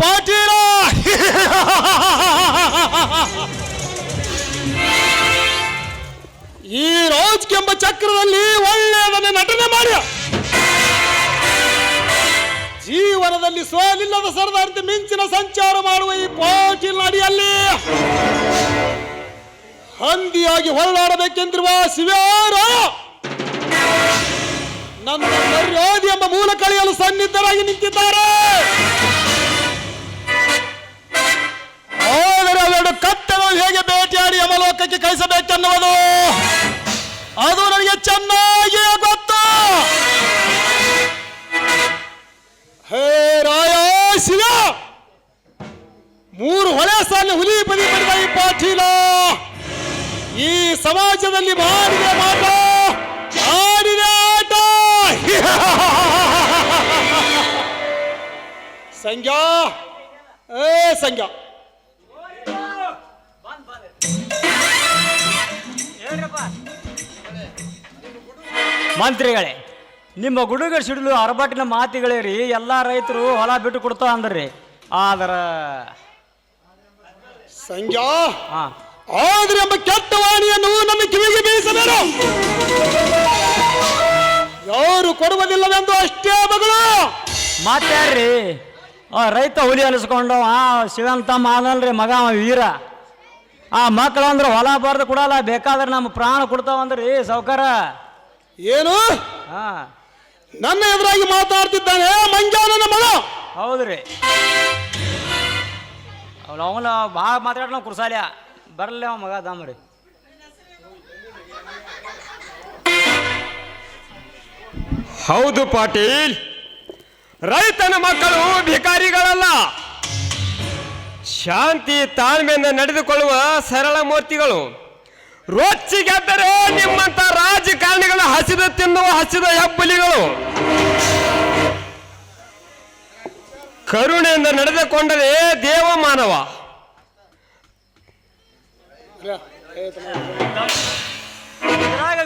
ಪಾಟೀಲ! ಈ ರಾಜ್ಕೆಂಬ ಚಕ್ರದಲ್ಲಿ ಒಳ್ಳೆಯದನ್ನು ನಟನೆ ಮಾಡಿ. ಜೀವನದಲ್ಲಿ ಸೋಲಿಲ್ಲದ ಸರದಾರ್ಥಿ ಮಿಂಚಿನ ಸಂಚಾರ ಮಾಡುವ ಈ ಪಾಟೀಲ್ ಅಡಿಯಲ್ಲಿ ಹಂದಿಯಾಗಿ ಹೊಳ್ಳಾಡಬೇಕೆಂದಿರುವ ಶಿವರಾಯ ನನ್ನ ಎಂಬ ಮೂಲ ಕಳೆಯಲು ಸನ್ನಿಧರಾಗಿ ನಿಂತಿದ್ದಾರೆ. ಭೇಟಿಯಾಡಿ ಯಮಲೋಕಕ್ಕೆ ಕಳಿಸಬೇಕೆನ್ನುವುದು? ಅದು ನನಗೆ ಚೆನ್ನಾಗಿ ಗೊತ್ತು. ಹೇ ರಾಯ, ಶಿವ! ಮೂರು ಹೊಳೆ ಸಾಲ ಹುಲಿ ಬದಿ ಪಡೆದ ಈ ಪಾಟೀಲ. ಈ ಸಮಾಜದಲ್ಲಿ ಮಾಡಿದೆ ಮಾಟ ಆಡಿದೆ ಆಟ. ಸಂಜ್ಞಾ ಏ ಸಂಜ್ಞಾ ಮಂತ್ರಿಗಳೇ ನಿಮ್ಮ ಗುಡುಗ ಸಿಡಿಲು ಅರಬಟ್ಟಿನ ಮಾತಿಗಳೇ ರೀ. ಎಲ್ಲ ರೈತರು ಹೊಲ ಬಿಟ್ಟು ಕೊಡ್ತಾ ಅಂದ್ರಿ. ಆದ್ರ ಸಂಜಾ ಹಾ. ಆದ್ರೆ ಎಂಬ ಕೆಟ್ಟ ವಾಣಿಯನ್ನು ನಮ್ಮ ಕಿವಿಗೆ ಬೀಸಬೇಡ ಯಾರು ಕೊಡುವುದಿಲ್ಲವೆಂದು ಅಷ್ಟೇ ಮಗಳು. ಮಾತಾಡ್ರಿ ಆ ರೈತ ಹುಲಿ ಅನಿಸ್ಕೊಂಡು ಆ ಶಿವಂತ ಮಾನಲ್ರಿ ಮಗ ಅವ ವೀರ. ಆ ಮಕ್ಕಳು ಅಂದ್ರೆ ಹೊಲ ಬರ್ದು ಕೊಡಲ್ಲ ಬೇಕಾದ್ರೆ ನಮ್ಮ ಪ್ರಾಣ ಕೊಡ್ತಾವಂದ್ರಿ ಸೌಕಾರ ಏನು? ಹಾ. ನನ್ನ ಎದುರಾಗಿ ಮಾತಾಡ್ತಿದ್ದಾನೆ ಮಂಜಾನನ ಮಗ? ಹೌದ್ರಿ. ಅವ್ನು ಅವನ ಭಾಳ ಮಾತಾಡ್ಲ ಕುರ್ಸಾಲ್ಯ. ಬರಲ್ಲ ಅವ ಮಗ ದಾಮ್ರಿ ಹೌದು ಪಾಟೀಲ್ ರೈತನ ಮಕ್ಕಳು ಭಿಕಾರಿಗಳಲ್ಲ. ಶಾಂತಿ ತಾಳ್ಮೆಯಿಂದ ನಡೆದುಕೊಳ್ಳುವ ಸರಳ ಮೂರ್ತಿಗಳು. ರೊಚ್ಚಿಗೆದ್ದರೆ ನಿಮ್ಮಂತ ರಾಜಕಾರಣಿಗಳು ಹಸಿದ ತಿನ್ನುವ ಹಸಿದ ಹೆಬ್ಬಲಿಗಳು. ಕರುಣೆಯಿಂದ ನಡೆದುಕೊಂಡರೆ ದೇವ ಮಾನವ.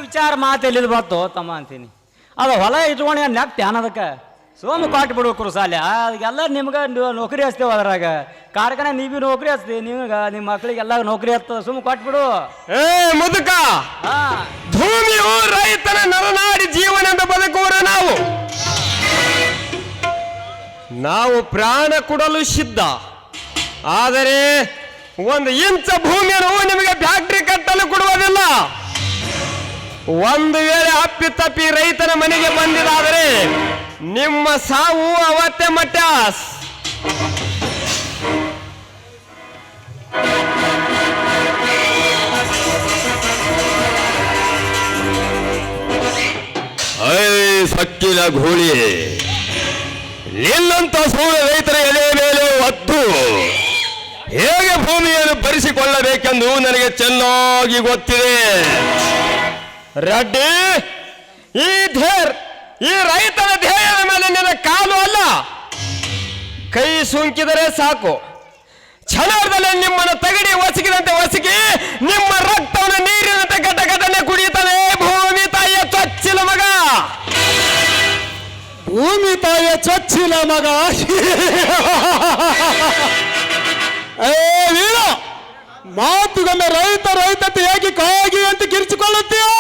ವಿಚಾರ ಮಾತು ಎಲ್ಲಿದ್ ಬಂತು ತಮ್ಮ ಅಂತೀನಿ. ಅದು ಹೊಲ ಇಟ್ಕೊಂಡು ನೆಕ್ತಿ ಅನ್ನೋದಕ್ಕೆ ಸೋಮ ಕೊಟ್ಟು ಬಿಡು ಕುರುಸಾಲ್ಯ ಅದಕ್ಕೆಲ್ಲ ನಿಮ್ಗೆ ನೌಕರಿ ಹಚ್ತೇವೆ ಅದ್ರಾಗ. ಕಾರ್ಖಾನೆ ನೀವು ನೌಕರಿ ಹಚ್ತಿ ನಿಮ್ಗೆ ನಿಮ್ಮ ಮಕ್ಳಿಗೆಲ್ಲ ನೌಕರಿ ಹತ್ತದ. ಸುಮ್ಮ ಕೊಟ್ಬಿಡು ಏ ಮುದುಕ! ಭೂಮಿಯು ರೈತನ ನರನಾಡಿ ಜೀವನದ ಬದುಕುವರು ನಾವು. ನಾವು ಪ್ರಾಣ ಕೊಡಲು ಸಿದ್ಧ. ಆದರೆ ಒಂದು ಇಂಚ ಭೂಮಿಯನ್ನು ನಿಮಗೆ ಫ್ಯಾಕ್ಟ್ರಿ ಕಟ್ಟಲು ಕೊಡುವುದಿಲ್ಲ. ಒಂದು ವೇಳೆ ಅಪ್ಪಿ ತಪ್ಪಿ ರೈತನ ಮನೆಗೆ ಬಂದಿದಾದರೆ ನಿಮ್ಮ ಸಾವು ಅವತ್ತೆ ಮಟ್ಟಾಸ್ ಐ ಸಕ್ಕಿನ ಘೋಳಿ. ನಿನ್ನಂತ ಸೂರ್ಯ ರೈತರ ಎಲೆ ಮೇಲೆ ಒತ್ತು ಹೇಗೆ ಭೂಮಿಯನ್ನು ಭರಿಸಿಕೊಳ್ಳಬೇಕೆಂದು ನನಗೆ ಚೆನ್ನಾಗಿ ಗೊತ್ತಿದೆ. ರೆಡ್ಡಿ ಈ ಧೇರ್ ಈ ರೈತನ ಧ್ಯೇಯದ ಮೇಲೆ ನಿನ್ನ ಕಾಲು ಅಲ್ಲ. ಕೈ ಸುಂಕಿದರೆ ಸಾಕು. ಕ್ಷಣದಲ್ಲಿ ನಿಮ್ಮನ್ನು ತಗಡಿ ಒಸಗಿದಂತೆ ಒಸಗಿ ನಿಮ್ಮ ರಕ್ತವನ್ನು ನೀರಿನಂತೆ ಗಡ್ಡ ಗಡ್ಡನೆ ಕುಡಿಯುತ್ತಾನೆ. ಭೂಮಿ ತಾಯಿಯ ಚೊಚ್ಚಿಲ ಮಗ. ಭೂಮಿ ತಾಯಿಯ ಚೊಚ್ಚಿಲ ಮಗ. ವೀರ ರೈತ ರೈತತೆ ಹೇಗೆ ಕಾಗಿ ಅಂತ ಕಿರಿಚಿಕೊಳ್ಳುತ್ತೀಯೋ?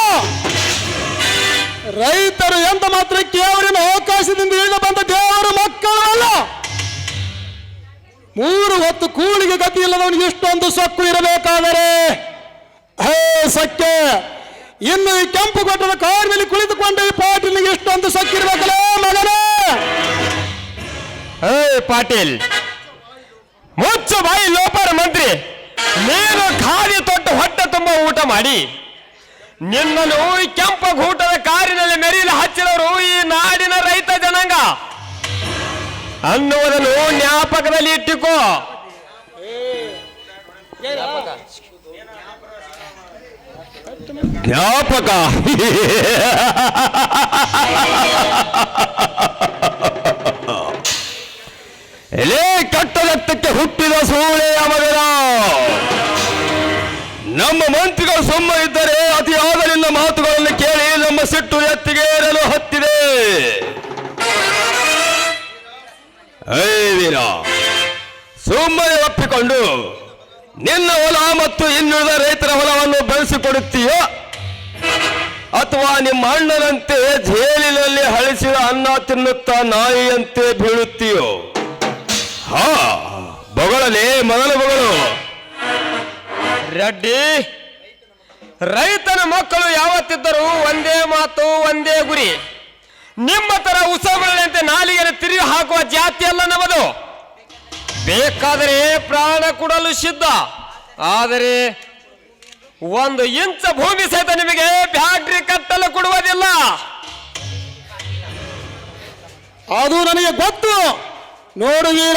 ರೈತರು ಎಂತ ಮಾತ್ರ ಕೇವರಿನ ಅವಕಾಶದಿಂದ ಇಳಿದು ಬಂದ ದೇವರ ಮಕ್ಕಳು ಅಲ್ಲ ಮೂರು ಹೊತ್ತು ಕೂಳಿಗೆ ಗತಿ ಇಲ್ಲದವನಿಗೆ ಇಷ್ಟೊಂದು ಸೊಕ್ಕು ಇರಬೇಕಾದರೆ. ಹೇ ಸಕ್ಕೆ ಇನ್ನು ಈ ಕೆಂಪು ಕೊಟ್ಟದ ಕಾರಿನಲ್ಲಿ ಕುಳಿತುಕೊಂಡ ಈ ಪಾಟೀಲಿಗೆ ಇಷ್ಟೊಂದು ಸೊಕ್ಕಿರ್ಬೇಕಲ್ಲ ಮಗನೇ. ಹೇ ಪಾಟೀಲ್, ಮುಚ್ಚು ಬಾಯಿ ಲೋಪರ ಮಂತ್ರಿ, ನೀನು ಖಾಲಿ ತೊಟ್ಟು ಹೊಟ್ಟೆ ತುಂಬ ಊಟ ಮಾಡಿ. ನಿನ್ನನ್ನು ಈ ಕೆಂಪ ಗೂಟದ ಕಾರಿನಲ್ಲಿ ಮೆರೀಲಿ ಹಚ್ಚಿದವರು ಈ ನಾಡಿನ ರೈತ ಜನಾಂಗ. ಅನ್ನುವುದನ್ನು ಜ್ಞಾಪಕದಲ್ಲಿ ಇಟ್ಟುಕೋ. ಜ್ಞಾಪಕ. ಎಲೆ ಕಟ್ಟದತ್ತಕ್ಕೆ ಹುಟ್ಟಿದ ಸೂಳೆಯ ಮಗನ. ನಮ್ಮ ಮಂತ್ರಿಗಳು ಸುಮ್ಮ ಇದ್ದರೆ ಅತಿ ಮಾತುಗಳನ್ನು ಕೇಳಿ ನಮ್ಮ ಸಿಟ್ಟು ಎತ್ತಿಗೇರಲು ಹತ್ತಿದೆ. ಸುಮ್ಮನೆ ಒಪ್ಪಿಕೊಂಡು ನಿನ್ನ ಹೊಲ ಮತ್ತು ಇನ್ನುಳಿದ ರೈತರ ಹೊಲವನ್ನು ಬೆಳೆಸಿಕೊಡುತ್ತೀಯೋ? ಅಥವಾ ನಿಮ್ಮ ಅಣ್ಣನಂತೆ ಜೇಲಿನಲ್ಲಿ ಹಳಿಸಿದ ಅನ್ನ ತಿನ್ನುತ್ತಾ ನಾಯಿಯಂತೆ ಬೀಳುತ್ತೀಯೋ? ಹಾ, ಬೊಗಳಲೇ ಮೊದಲು ಬೊಗಳು ರೆಡ್ಡಿ. ರೈತನ ಮಕ್ಕಳು ಯಾವತ್ತಿದ್ದರೂ ಒಂದೇ ಮಾತು, ಒಂದೇ ಗುರಿ. ನಿಮ್ಮ ತರ ಉಸಬಳಂತೆ ನಾಲಿಗೆಯನ್ನು ತಿರುಗಿ ಹಾಕುವ ಜಾತಿ ಅಲ್ಲ ನಮ್ಮದು. ಬೇಕಾದರೆ ಪ್ರಾಣ ಕೊಡಲು ಸಿದ್ಧ. ಆದರೆ ಒಂದು ಇಂಚ ಭೂಮಿ ಸಹಿತ ನಿಮಗೆ ಬ್ಯಾಟ್ರಿ ಕಟ್ಟಲು ಕೊಡುವುದಿಲ್ಲ. ಅದು ನನಗೆ ಗೊತ್ತು. ನೋಡುವೀರ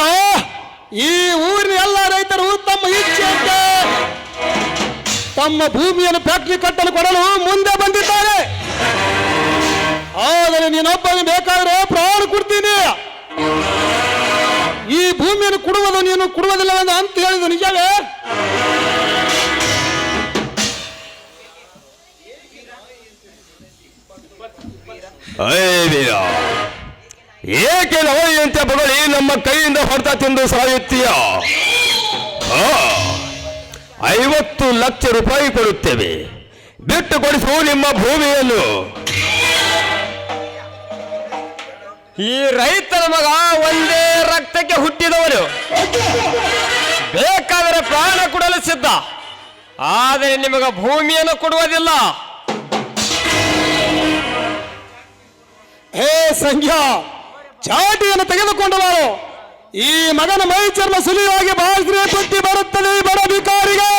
ಈ ಊರಿನ ಎಲ್ಲ ರೈತರು ತಮ್ಮ ಇಚ್ಛೆಯಂತೆ ತಮ್ಮ ಭೂಮಿಯನ್ನು ಫ್ಯಾಕ್ಟ್ರಿ ಕಟ್ಟಲು ಕೊಡಲು ಮುಂದೆ ಬಂದಿದ್ದಾರೆ. ಆದರೆ ನೀನೊಬ್ಬನೇ ಬೇಕಾದ್ರೆ ಪ್ರಾಣ ಕೊಡ್ತೀನಿ. ಈ ಭೂಮಿಯನ್ನು ಕೊಡುವುದು ನೀನು ಕೊಡುವುದಿಲ್ಲ ಅಂತ ಹೇಳಿದ ನಿಜವೇ? ಏಕೆ ನಾಯಿಯಂತೆ ಬದಲಿ ನಮ್ಮ ಕೈಯಿಂದ ಹೊಡೆತ ತಿಂದು ಸಾಯುತ್ತೀಯ? ಐವತ್ತು ಲಕ್ಷ ರೂಪಾಯಿ ಕೊಡುತ್ತೇವೆ. ಬಿಟ್ಟು ಕೊಡಿಸು ನಿಮ್ಮ ಭೂಮಿಯನ್ನು. ಈ ರೈತನ ಮಗ ಒಂದೇ ರಕ್ತಕ್ಕೆ ಹುಟ್ಟಿದವನು. ಬೇಕಾದರೆ ಪ್ರಾಣ ಕೊಡಲು ಸಿದ್ಧ. ಆದರೆ ನಿಮಗೆ ಭೂಮಿಯನ್ನು ಕೊಡುವುದಿಲ್ಲ. ಹೇ ಸಂಖ್ಯಾ ಚಾಟಿಯನ್ನು ತೆಗೆದುಕೊಂಡು ಈ ಮಗನ ಮೈ ಚರ್ಮ ಸುಲಿಯಾಗಿ ಬಾಳ್ದ್ರೆ ಬುದ್ಧಿ ಬರುತ್ತದೆ ಬಡ ಭಿಕಾರಿಗೆ.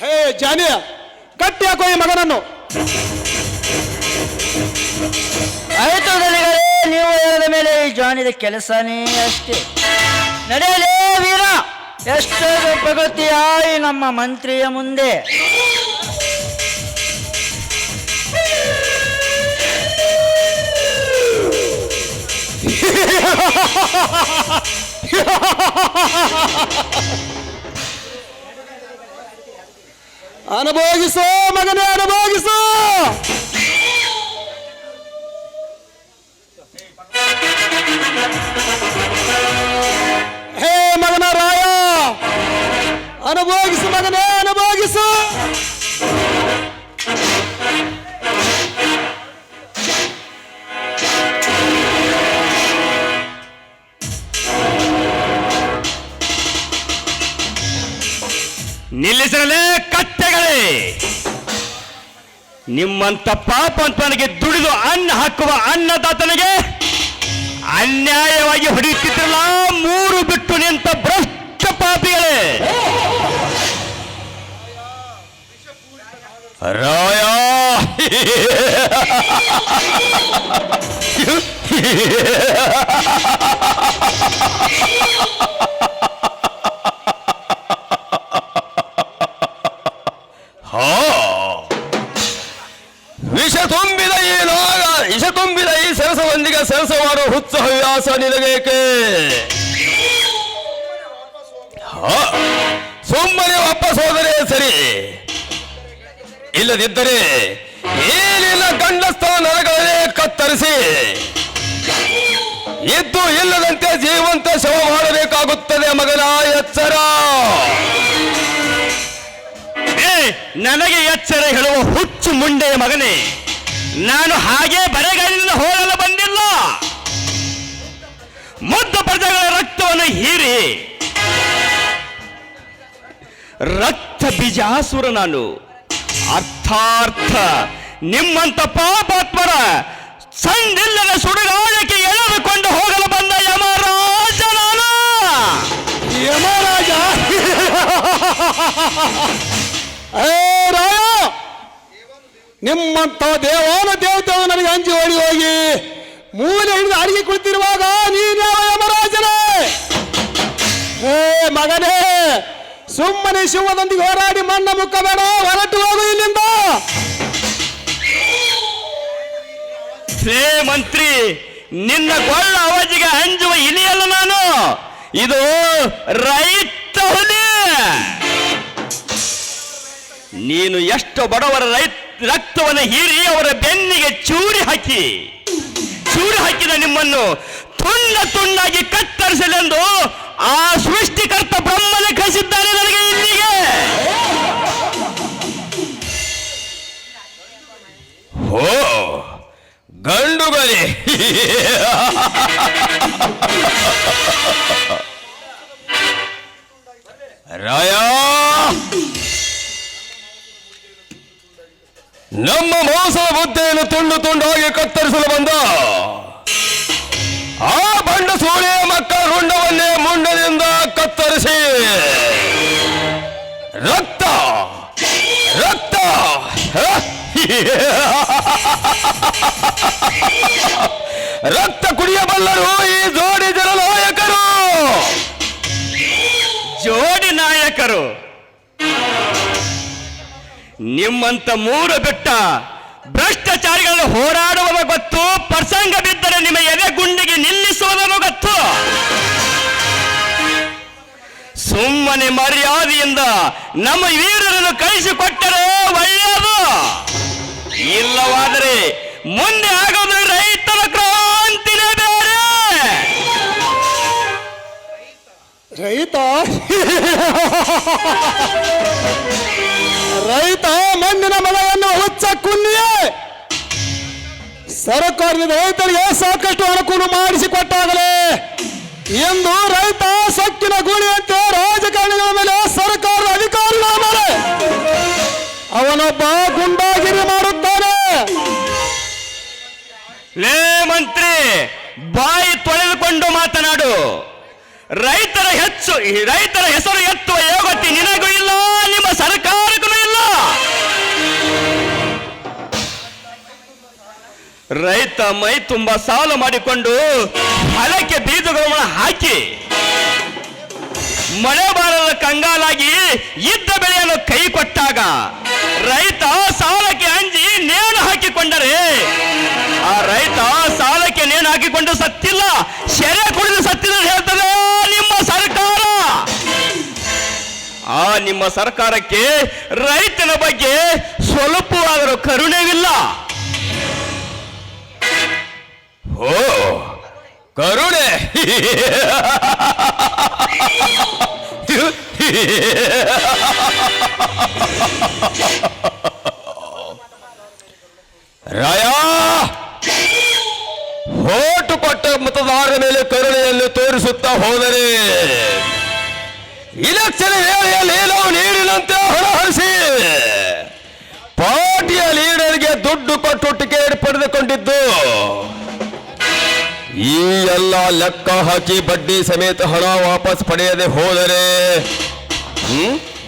ಹೇ ಜಾನಿಯ, ಕಟ್ಟಿ ಹಾಕೋ ಈ ಮಗನನ್ನು. ಆಯ್ತು ನೀವು ಹೇಳಿದ ಮೇಲೆ ಈ ಜಾನಿದ ಕೆಲಸನೇ ಅಷ್ಟೇ. ನಡೆಯಲೇ ವೀರ ಎಷ್ಟು ಪ್ರಗತಿ ಆಯಿ ನಮ್ಮ ಮಂತ್ರಿಯ ಮುಂದೆ. ಅನುಭೋಗಿಸೋ ಮಗನೇ ಅನುಭೋಗಿಸೋ! ಹೇ ಮಗನ ರಾಯ! ಅನುಭೋಗಿಸು ಮಗನೇ ಅನುಭೋಗಿಸು! ನಿಲ್ಲಿಸಲೇ ಕಟ್ಟೆಗಳೇ ನಿಮ್ಮಂತ ಪಾಪಂತನಿಗೆ ದುಡಿದು ಅನ್ನ ಹಾಕುವ ಅನ್ನದಾತನಿಗೆ ಅನ್ಯಾಯವಾಗಿ ಹೊಡೆಯುತ್ತಿದ್ರಲ್ಲ, ಮೂರು ಬಿಟ್ಟು ನಿಂತ ಭ್ರಷ್ಟ ಪಾಪಿಗಳೇ. ರಾಯ. ಹವ್ಯಾಸ ನಿನಗೇಕೆ? ಸುಮ್ಮನೆ ವಾಪಸ್ ಹೋದರೆ ಸರಿ. ಇಲ್ಲದಿದ್ದರೆ ಏನಿಲ್ಲ ಗಂಡಸ್ಥ ನರಗಳನ್ನೇ ಕತ್ತರಿಸಿ. ಇದ್ದು ಇಲ್ಲದಂತೆ ಜೀವಂತ ಶವ ಮಾಡಬೇಕಾಗುತ್ತದೆ ಮಗನ ಎಚ್ಚರ. ನನಗೆ ಎಚ್ಚರ ಹೇಳುವ ಹುಚ್ಚು ಮುಂಡೆಯ ಮಗನೇ, ನಾನು ಹಾಗೆ ಬರೆಗಾಲಿನಿಂದ ಹೋಗಲು ಬಂದಿಲ್ಲ ರಕ್ತವನ್ನು ಹೀರಿ. ರಕ್ತ ಬೀಜಾಸುರ ನಾನು. ಅರ್ಥಾರ್ಥ. ನಿಮ್ಮಂತ ಪಾಪಾತ್ಮರ ಸಂದಿಲ್ಲದ ಸುಡುಗಾಳಿಕೆ ಎಳೆದುಕೊಂಡು ಹೋಗಲು ಬಂದ ಯಮರಾಜ ನಾನು. ಯಮರಾಜ. ರಾಯ ನಿಮ್ಮಂತ ದೇವಾನ ದೇವತೆಗಳು ನನಗೆ ಅಂಜಿ ಓಡಿ ಹೋಗಿ. ಮೂಲೆ ಹಿಡಿದು ಅಡಿಗೆ ಕುಳಿತಿರುವಾಗ ನೀನ್ಯಾವ ಯಮರಾಜನೇ? ಏ, ಮಗನೇ, ಸುಮ್ಮನೆ ಶಿವದೊಂದಿಗೆ ಹೋರಾಡಿ ಮಣ್ಣ ಮುಕ್ಕಬೇಡ, ಹೊರಟು ಹೋಗು ಇಲ್ಲಿಂದ. ಹೇ ಮಂತ್ರಿ, ನಿನ್ನ ಗೊಳ್ಳ ಅವಧಿಗೆ ಅಂಜುವ ಇಲಿಯಲ್ಲ ನಾನು. ಇದು ರೈತ ಹುಲಿ. ನೀನು ಎಷ್ಟು ಬಡವರ ರೈತ ರಕ್ತವನ್ನು ಹೀರಿ ಅವರ ಬೆನ್ನಿಗೆ ಚೂರಿ ಹಾಕಿ. ಚೂರಿ ಹಾಕಿದ ನಿಮ್ಮನ್ನು ತುಂಡ ತುಂಡಾಗಿ ಕತ್ತರಿಸಲೆಂದು ಆ ಸೃಷ್ಟಿಕರ್ತ ಬ್ರಹ್ಮನೇ ಕಳಿಸಿದ್ದಾನೆ ನನಗೆ ಇಲ್ಲಿಗೆ. ಓ ಗಂಡುಗಳೇ. ರಾಯ. ನಮ್ಮ ಮೋಸದ ಬುದ್ಧಿಯನ್ನು ತುಂಡು ತುಂಡಾಗಿ ಕತ್ತರಿಸಲು ಬಂದ ಆ ಬಂಡ ಸೂರ್ಯ ರಕ್ತ! ರಕ್ತ! ರಕ್ತ ಕುಡಿಯಬಲ್ಲರು ಈ ಜೋಡಿ ಜನನಾಯಕರು! ಜೋಡಿ ನಾಯಕರು! ನಿಮ್ಮಂತ ಮೂರು ಬೆಟ್ಟ ಭ್ರಷ್ಟಾಚಾರಿಗಳು ಹೋರಾಡುವವ ಗೊತ್ತು ಪ್ರಸಂಗ ಬಿದ್ದರೆ ನಿಮ್ಮ ಎದೆ ಗುಂಡಿಗೆ ನಿಲ್ಲಿಸುವವ ಗೊತ್ತು ಸುಮ್ಮನೆ ಮರ್ಯಾದೆಯಿಂದ ನಮ್ಮ ವೀರರನ್ನು ಕಳಿಸಿಕೊಟ್ಟರೆ ಒಳ್ಳೆಯದು. ಇಲ್ಲವಾದರೆ ಮುಂದೆ ಆಗೋದು ರೈತರ ಕ್ರಾಂತಿನೇ ಬೇರೆ. ರೈತ. ರೈತ ಮಂದಿನ ಮನೆಯನ್ನು ಹುಚ್ಚ ಕುನ್ನಿಯೇ. ಸರ್ಕಾರದಿಂದ ರೈತರಿಗೆ ಸಾಕಷ್ಟು ಅನುಕೂಲ ಮಾಡಿಸಿಕೊಟ್ಟಾಗಲೇ ಎಂದು ರೈತ ಸಕ್ಕಿನ ಗೂಳಿಯಂತೆ ರಾಜಕಾರಣಿಗಳ ಮೇಲೆ ಸರ್ಕಾರದ ಅಧಿಕಾರಿಗಳ ಮೇಲೆ ಅವನೊಬ್ಬ ಗುಂಡಾಗಿರಿ ಮಾಡುತ್ತಾನೆ. ಲೇ ಮಂತ್ರಿ, ಬಾಯಿ ತೊಳೆದುಕೊಂಡು ಮಾತನಾಡು. ರೈತರ ಹೆಚ್ಚು ರೈತರ ಹೆಸರು ಎತ್ತುವ ಯೋಗತಿ ನಿನಗೂ ಇಲ್ಲ, ನಿಮ್ಮ ಸರ್ಕಾರಕ್ಕೂ ರೈತ ಮೈ ತುಂಬ ಸಾಲ ಮಾಡಿಕೊಂಡು ಹೊಲಕ್ಕೆ ಬೀಜಗಳನ್ನು ಹಾಕಿ ಮಳೆ ಬಾರದ ಕಂಗಾಲಾಗಿ ಇದ್ದ ಬೆಳೆಯನ್ನು ಕೈ ಕೊಟ್ಟಾಗ ರೈತ ಸಾಲಕ್ಕೆ ಅಂಜಿ ನೇಣು ಹಾಕಿಕೊಂಡರೆ, ಆ ರೈತ ಸಾಲಕ್ಕೆ ನೇಣು ಹಾಕಿಕೊಂಡು ಸತ್ತಿಲ್ಲ ಶೆರೆ ಕುಡಿದು ಸತ್ತಿಲ್ಲ ಹೇಳ್ತದೆ, ನಿಮ್ಮ ಸರ್ಕಾರ. ಆ ನಿಮ್ಮ ಸರ್ಕಾರಕ್ಕೆ ರೈತನ ಬಗ್ಗೆ ಸ್ವಲ್ಪವಾದರೂ ಕರುಣೆವಿಲ್ಲ. ಓ, ಕರುಣೆ. ರಾಯ ಓಟು ಕೊಟ್ಟ ಮತದಾರರ ಮೇಲೆ ಕರುಣೆಯನ್ನು ತೋರಿಸುತ್ತಾ ಹೋದರೆ ಇಲೆಕ್ಷನ್ ವೇಳೆಯಲ್ಲಿ ನಾವು ನೀರಿನಂತೆ ಹೊರಹರಿಸಿ ಪಾರ್ಟಿಯ ಲೀಡರ್ಗೆ ದುಡ್ಡು ಕೊಟ್ಟು ಟಿಕೆಟ್ ಪಡೆದುಕೊಂಡಿದ್ದು ಈ ಎಲ್ಲ ಲೆಕ್ಕ ಹಾಕಿ ಬಡ್ಡಿ ಸಮೇತ ಹಣ ವಾಪಸ್ ಪಡೆಯದೆ ಹೋದರೆ?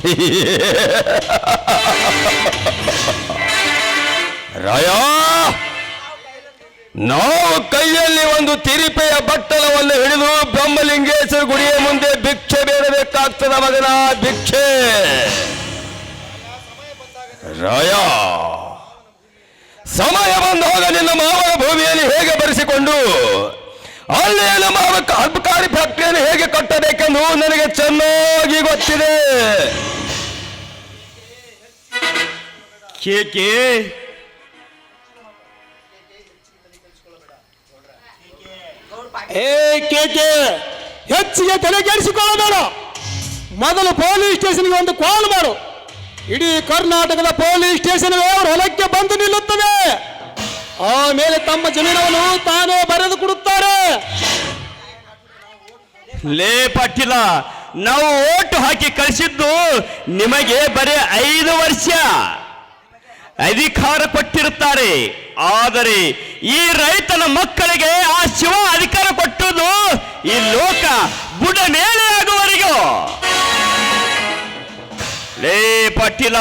ರಾಯ! ನಾವು ಕೈಯಲ್ಲಿ ಒಂದು ತಿರಿಪೆಯ ಬಟ್ಟಲವನ್ನು ಹಿಡಿದು ಬ್ರಹ್ಮಲಿಂಗೇಶ್ವರ ಗುಡಿಯ ಮುಂದೆ ಭಿಕ್ಷೆ ಬೇಡಬೇಕಾಗ್ತದ ಮಗನ ಭಿಕ್ಷೆ. ರಾಯ! ಸಮಯ ಬಂದಾಗ ನಿನ್ನ ಮಾವನ ಭೂಮಿಯಲ್ಲಿ ಹೇಗೆ ಬರೆಸಿಕೊಂಡು ಅಲ್ಲಿ ನಮ್ಮ ಅಬ್ಕಾರಿ ಫ್ಯಾಕ್ಟರಿಯನ್ನು ಹೇಗೆ ಕಟ್ಟಬೇಕೆಂದು ನನಗೆ ಚೆನ್ನಾಗಿ ಗೊತ್ತಿದೆ. ಕೇಕೆ ಏ ಕೇಕೆ ಹೆಚ್ಚಿಗೆ ತಲೆಗೆಡಿಸಿಕೊಳ್ಳಬೇಡ ಮೊದಲು ಪೊಲೀಸ್ ಸ್ಟೇಷನ್ಗೆ ಒಂದು ಕಾಲ್ ಮಾಡು. ಇಡೀ ಕರ್ನಾಟಕದ ಪೊಲೀಸ್ ಸ್ಟೇಷನ್ ಅವ್ರ ಹೊಲಕ್ಕೆ ಬಂದು ನಿಲ್ಲುತ್ತದೆ. ಆಮೇಲೆ ತಮ್ಮ ಜಮೀನವನ್ನು ತಾನೇ ಬರೆದು ಕೊಡುತ್ತಾರೆ. ಲೇ ಪಾಟೀಲ ನಾವು ಓಟು ಹಾಕಿ ಕಳಿಸಿದ್ದು ನಿಮಗೆ ಬರೀ ಐದು ವರ್ಷ. ಅಧಿಕಾರ ಕೊಟ್ಟಿರುತ್ತಾರೆ. ಆದರೆ ಈ ರೈತನ ಮಕ್ಕಳಿಗೆ ಆ ಶಿವ ಅಧಿಕಾರ ಕೊಟ್ಟುದು ಈ ಲೋಕ ಬುಡ ಮೇಲೆ ಆಗುವವರೆಗೂ. ಲೇ ಪಾಟೀಲ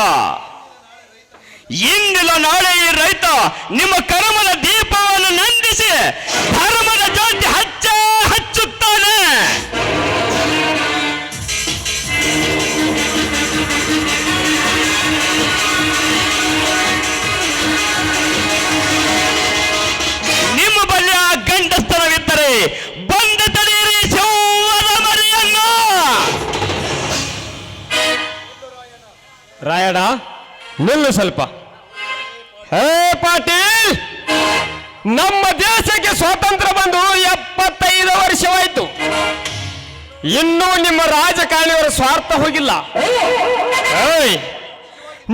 ಇಂದಿಲ್ಲ ನಾಳೆ ಈ ರೈತ ನಿಮ್ಮ ಕರ್ಮದ ದೀಪವನ್ನು ಸ್ವಲ್ಪ. ಹೇ ಪಾಟೀಲ್, ನಮ್ಮ ದೇಶಕ್ಕೆ ಸ್ವಾತಂತ್ರ್ಯ ಬಂದು ಎಪ್ಪತ್ತೈದು ವರ್ಷವಾಯಿತು. ಇನ್ನೂ ನಿಮ್ಮ ರಾಜಕಾರಣಿಯವರ ಸ್ವಾರ್ಥ ಹೋಗಿಲ್ಲ.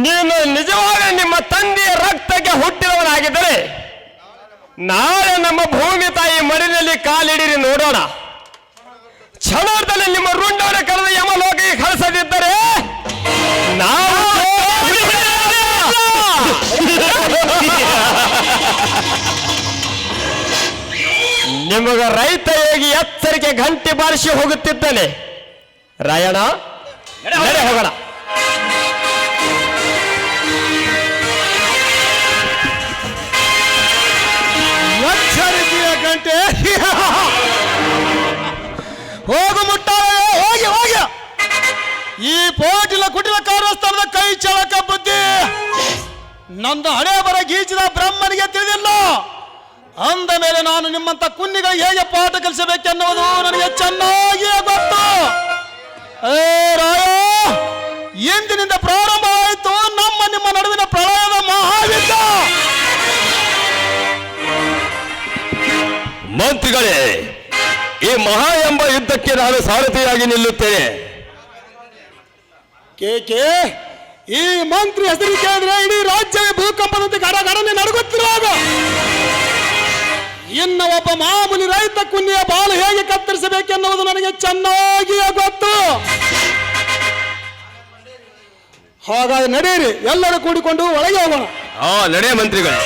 ನೀನು ನಿಜವಾದ ನಿಮ್ಮ ತಂದೆಯ ರಕ್ತಕ್ಕೆ ಹುಟ್ಟಿದವನಾಗಿದ್ದರೆ ನಾಳೆ ನಮ್ಮ ಭೂಮಿ ತಾಯಿ ಮಡಿನಲ್ಲಿ ಕಾಲಿಡಿರಿ ನೋಡೋಣ. ಕ್ಷಣದಲ್ಲಿ ನಿಮ್ಮ ಕರೆದು ಯಮ ಯಮಲೋಕಕ್ಕೆ ಕಳಿಸದಿದ್ದರೆ ನಾವು ನಿಮಗ ರೈತ ಯೋಗಿ ಎಚ್ಚರಿಕೆ ಗಂಟೆ ಬಾರಿಸಿ ಹೋಗುತ್ತಿದ್ದಾನೆ? ರಾಯಣ ನಡೆ ಹೋಗೋಣ. ಎಚ್ಚರಿಕೆಯ ಗಂಟೆ. ಹೋಗು ಮುಟ್ಟಾಳೆ ಹೋಗಿ ಹೋಗಿ. ಈ ಪೋಟಿಲ ಕುಟಿಲ ಕಾರ್ಯಸ್ಥಾನದ ಕೈ ಚಳಕ ಬುದ್ಧಿ. ನಂದು ಹಣೆ ಬರ ಗೀಚಿದ ಬ್ರಹ್ಮನಿಗೆ ತಿಳಿದಿಲ್ಲ. ಅಂದ ಮೇಲೆ ನಾನು ನಿಮ್ಮಂತ ಕುನ್ನಿಗಳು ಹೇಗೆ ಪಾಠ ಕಲಿಸಬೇಕೆನ್ನುವುದು ನನಗೆ ಚೆನ್ನಾಗಿ ಗೊತ್ತು. ಏ ರಾಯ ಎಂದಿನಿಂದ ಪ್ರಾರಂಭ ಆಯಿತು? ನಮ್ಮ ನಿಮ್ಮ ನಡುವಿನ ಪ್ರಳಯದ ಮಹಾಯುದ್ಧ. ಮಂತ್ರಿಗಳೇ ಈ ಮಹಾ ಎಂಬ ಯುದ್ಧಕ್ಕೆ ನಾನು ಸಾರಥಿಯಾಗಿ ನಿಲ್ಲುತ್ತೇನೆ. ಕೇಕೆ ಈ ಮಂತ್ರಿ ಹೆಸರಿಕೆ ಅಂದ್ರೆ ಇಡೀ ರಾಜ್ಯ ಭೂಕಂಪದಂತೆ ಗಡಗಡನೆ ನಡುಗುತ್ತಿರುವಾಗ ಇನ್ನು ಒಬ್ಬ ಮಾಮೂಲಿ ರೈತ ಕುನ್ನಿಯ ಬಾಳು ಹೇಗೆ ಕತ್ತರಿಸಬೇಕೆನ್ನುವುದು ನನಗೆ ಚೆನ್ನಾಗಿಯೇ ಗೊತ್ತು. ಹಾಗಾದ್ರೆ ನಡೆಯಿರಿ ಎಲ್ಲರೂ ಕೂಡಿಕೊಂಡು ಒಳಗೆ ಹೋಗೋಣ. ಮಂತ್ರಿಗಳು ಮಂತ್ರಿಗಳೇ.